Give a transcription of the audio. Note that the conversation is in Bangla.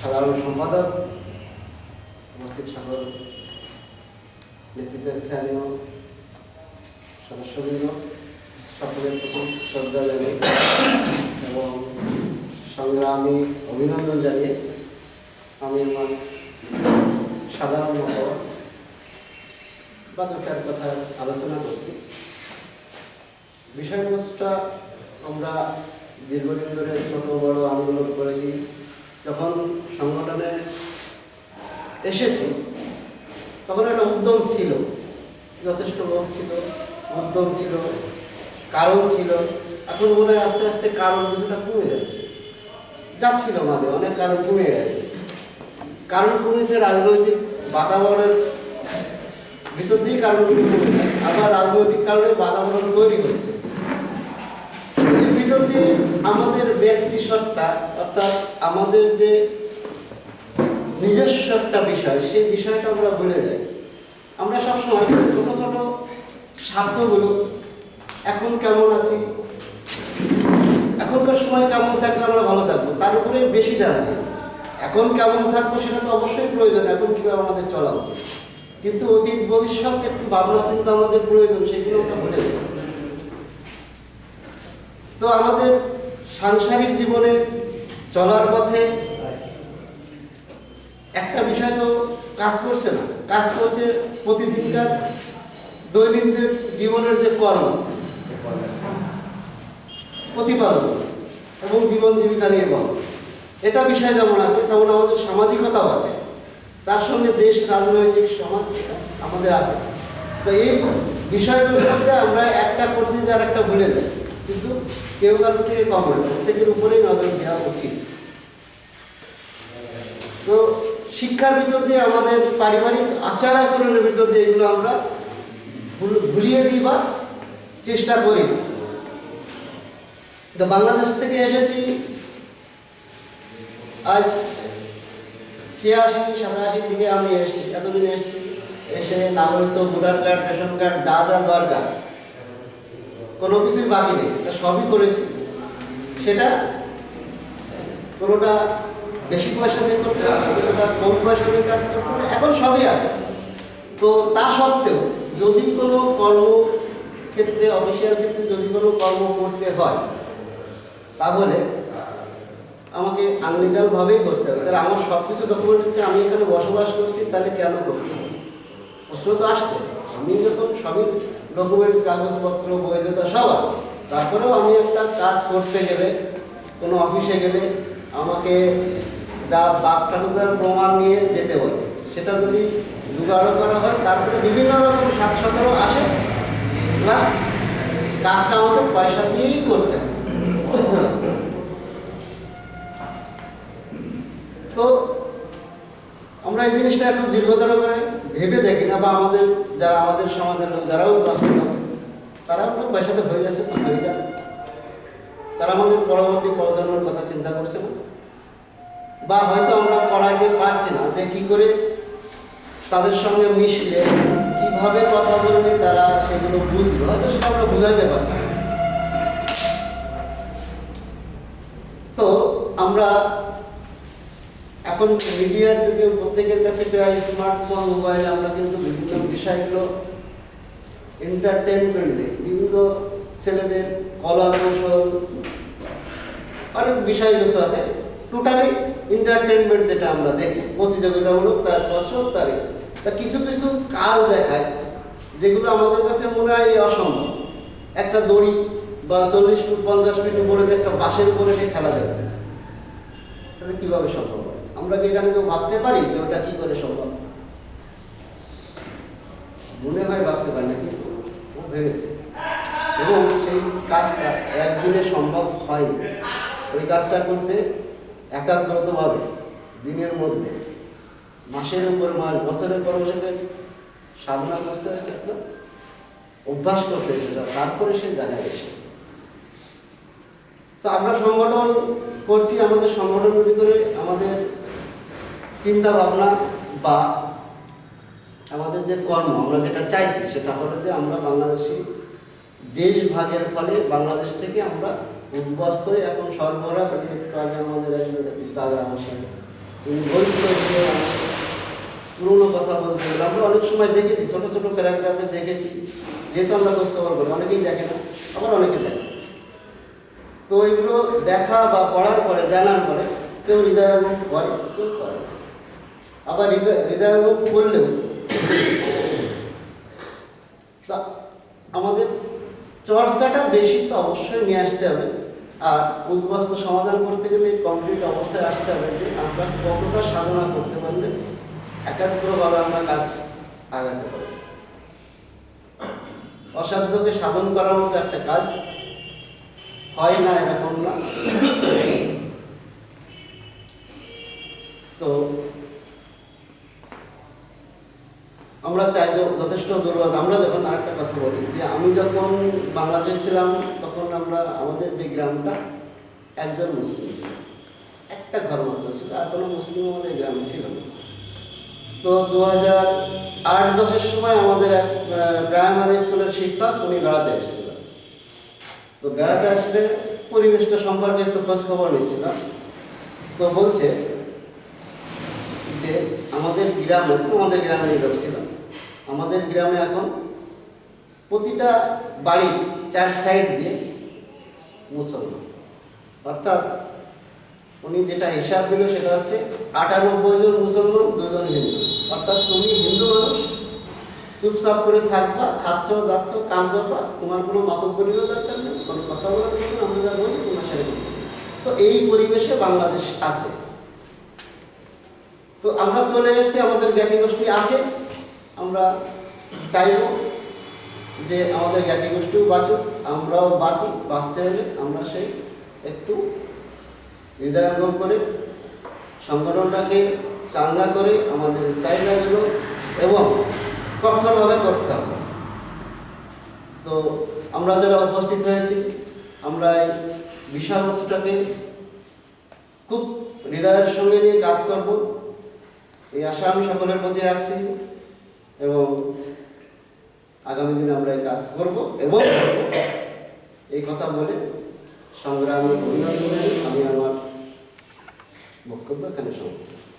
সাধারণ সম্পাদক, উপস্থিত সকল নেতৃত্বস্থানীয় সদস্যবৃন্দ, সকলের প্রতি শ্রদ্ধা জানিয়ে এবং সংগ্রামী অভিনন্দন জানিয়ে আমি আমার সাধারণ বা দু আলোচনা করছি। বিষয়বস্তুটা আমরা দীর্ঘদিন ধরে ছোট, বড় আন্দোলন করেছি। যখন সংগঠনে এসেছি, তখন একটা উদ্যম ছিল। যথেষ্ট লোক ছিল, উদ্যম ছিল, কারণ ছিল। এখন মনে হয় আস্তে আস্তে কারণ কিছুটা কমে যাচ্ছে। যাচ্ছিল মাঝে, অনেক কারণ কমে গেছে। কারণ কমেছে রাজনৈতিক বাতাবরণের ভিতর দিয়ে কারণগুলি কমে আবার রাজনৈতিক কারণে বাতাবরণ তৈরি হচ্ছে। দিয়ে আমাদের ব্যক্তি সত্তা, অর্থাৎ আমাদের যে নিজস্ব একটা বিষয়, সেই বিষয়টা আমরা ভুলে যাই। আমরা সবসময় ছোট ছোট স্বার্থগুলো এখন কেমন আছি? এখনকার সময় কেমন থাকলে আমরা ভালো থাকব? তার উপরে বেশি ধ্যান দিই। এখন কেমন থাকব সেটা তো অবশ্যই প্রয়োজন, এখন কীভাবে আমাদের চলা উচিত? কিন্তু অতীত, ভবিষ্যৎ একটু ভাবনা চিন্তা আমাদের প্রয়োজন, সেগুলো আমরা ভুলে যাই। তো আমাদের সাংসারিক জীবনে চলার পথে একটা বিষয় তো কাজ করছে না। কাজ করছে প্রতিদিনকার দৈনন্দিন জীবনের যে কর্ম প্রতিপাদন এবং জীবন জীবিকা নির্বাহ। এটা বিষয় যেমন আছে, তেমন আমাদের সামাজিকতাও আছে। তার সঙ্গে দেশ, রাজনৈতিক সমাজ আমাদের আছে। তো এই বিষয়গুলোর মধ্যে আমরা একটা করতে যার একটা ভুলে যাই। কেউ কারোর থেকে কম নয় প্রত্যেকের উপরেই নজর দেওয়া উচিত। তো শিক্ষার ভিতর দিয়ে আমাদের পারিবারিক আচার আচরণের ভিতর দিয়ে এগুলো আমরা ভুলিয়ে দিই বা চেষ্টা করি। না। তো বাংলাদেশ থেকে এসেছি আজ ছিয়াশি, সাতাশির দিকে আমি এসেছি। এতদিন এসেছি, এসে নাগরিকত্ব, ভোটার কার্ড, রেশন কার্ড, যা যা দরকার। কোনো কিছুই বাকি নেই তা সবই করেছি। সেটা কোনোটা বেশি পয়সা দিয়ে করতে কিছুটা কম পয়সা দিয়ে কাজ করতে এখন সবই আছে। তো তা সত্ত্বেও যদি কোনো কর্মক্ষেত্রে, অফিসিয়াল ক্ষেত্রে যদি কোনো কর্ম করতে হয়, তাহলে আমাকে আনলিগালভাবেই করতে হবে। তাহলে আমার সব কিছু ডকুমেন্ট আছে আমি এখানে বসবাস করছি, তাহলে কেন করতে হবে? প্রশ্ন তো আসছে। আমি যখন সবই ডকুমেন্টস, কাগজপত্র বৈধতা সব আছে। তারপরেও আমি একটা কাজ করতে গেলে, কোনো অফিসে গেলে আমাকে বাপ ঠাকুরদার প্রমাণ নিয়ে যেতে বলে। সেটা যদি জোগাড় করা হয়, তারপরে বিভিন্ন রকম সাত সতেরো আসে। প্লাস কাজটা আমাকে পয়সা দিয়েই করতে তো, আমরা এই জিনিসটা একটু দীর্ঘতর করে ভেবে দেখি না বা আমাদের, যারা আমাদের সমাজের লোক যারাও তারা আমরা পয়সাতে হয়ে যাচ্ছে তো হয়ে যাক তারা আমাদের পরবর্তী প্রজন্মের কথা চিন্তা করছে না বা হয়তো আমরা পড়াইতে পারছি না যে কি করে তাদের সঙ্গে মিশলে কীভাবে কথা বললে তারা সেগুলো বুঝবে, হয়তো সেটা আমরা বুঝাইতে পারছি। তো আমরা এখন মিডিয়ার যুগে প্রত্যেকের কাছে প্রায় স্মার্টফোন মোবাইল আমরা কিন্তু বিভিন্ন বিষয়গুলো এন্টারটেনমেন্ট দেখি। বিভিন্ন ছেলেদের কলা কৌশল, অনেক বিষয় কিছু আছে। টোটালি এন্টারটেনমেন্ট যেটা আমরা দেখি, প্রতিযোগিতামূলক, তার ফসল তার তা কিছু কিছু কাজ দেখায়, যেগুলো আমাদের কাছে মনে হয় অসম্ভব। একটা দড়ি বা চল্লিশ ফুট, পঞ্চাশ ফিট উপরে যে একটা বাঁশের উপরে সে খেলা দেখতে তাহলে কীভাবে সম্ভব হয়? আমরা কি এখানে কেউ ভাবতে পারি যে ওটা কি করে সম্ভব? মনে হয় ভাবতে পারি না, কিন্তু ও ভেবেছে। এবং সেই কাজটা একদিনে সম্ভব হয়নি। ওই কাজটা করতে একাগ্রতভাবে দিনের মধ্যে, মাসের উপর মাস, বছরের পর বছরে সাধনা করতে হয়েছে অভ্যাস করতে হয়েছে তারপরে সে জায়গায় এসেছে। তো আমরা সংগঠন করছি, আমাদের সংগঠনের ভিতরে আমাদের চিন্তা ভাবনা বা আমাদের যে কর্ম, আমরা যেটা চাইছি সেটা হলো যে আমরা বাংলাদেশি দেশ ভাগের ফলে বাংলাদেশ থেকে আমরা উদ্বাস্ত এখন সরবরাহ একটু আগে আমাদের দাদা আমার সঙ্গে পুরোনো কথা বলতে গেলে আমরা অনেক সময় দেখেছি, ছোটো ছোট প্যারাগ্রাফে দেখেছি, যেহেতু আমরা খোঁজ খবর করি, অনেকেই দেখে না, আবার অনেকে দেখে তো এগুলো দেখা বা পড়ার পরে, জানার পরে কেউ হৃদয়ঙ্গম করে কেউ করে। আবার হৃদয় হৃদয়ঙ্গম করলেও তা আমাদের চর্চাটা বেশি তো অবশ্যই নিয়ে আসতে হবে আর উদ্বাস্তু সমাধান করতে গেলে কমপ্লিট অবস্থায় আসতে হবে যে আমরা কতটা সাধনা করতে পারলে একাগ্রভাবে আমরা কাজ আগাতে পারি অসাধ্যকে সাধন করার মতো একটা কাজ হয় না এরকম না তো আমরা চাই যথেষ্ট দুর্বল আমরা যখন আরেকটা কথা বলি, যে আমি যখন বাংলাদেশ ছিলাম, তখন আমরা আমাদের যে গ্রামটা, একজন মুসলিম ছিল। একটা ঘর মাত্র ছিল, আর কোনো মুসলিম আমাদের গ্রামে ছিল না। তো দু হাজার আট, দশের সময় আমাদের এক প্রাইমারি স্কুলের শিক্ষক, উনি বেড়াতে এসেছিলেন তো বেড়াতে আসলে পরিবেশটা সম্পর্কে একটু খোঁজ খবর নিচ্ছিলাম। তো বলছে যে আমাদের গ্রামে আমাদের গ্রামে লোক ছিলাম আমাদের গ্রামে এখন প্রতিটা বাড়ির চার সাইড দিয়ে মুসলমান। অর্থাৎ উনি যেটা হিসাব দিল সেটা হচ্ছে আটানব্বই জন মুসলমান, দুজন হিন্দু। অর্থাৎ তুমি হিন্দু মানুষ, চুপচাপ করে থাকবা, খাচ্ছ যাচ্ছ কাম করবা, তোমার কোনো মতব্যেরও দরকার নেই, কোনো কথা বলার দরকার আমরা যা বলি তোমার করবে। তো এই পরিবেশে বাংলাদেশ আছে। তো আমরা চলে এসেছি, আমাদের জ্ঞাতি গোষ্ঠী আছে। আমরা চাইব যে আমাদের জ্ঞাতি গোষ্ঠীও বাঁচুক, আমরাও বাঁচি, বাঁচতে হলে আমরা সেই একটু হৃদয়ঙ্গম করে, সংগঠনটাকে চাঙ্গা করে, আমাদের চাহিদাগুলো এবং কঠোরভাবে করতে হবে। তো আমরা যারা উপস্থিত হয়েছি, আমরা এই বিষয়বস্তুটাকে খুব হৃদয়ের সঙ্গে নিয়ে কাজ করব। এই আশা আমি সকলের প্রতি রাখছি। এবং আগামী দিনে আমরা এই কাজ করব এবং এই কথা বলে সংগ্রামী অভিনন্দন আমি আমার বক্তব্য এখানে সমাপ্ত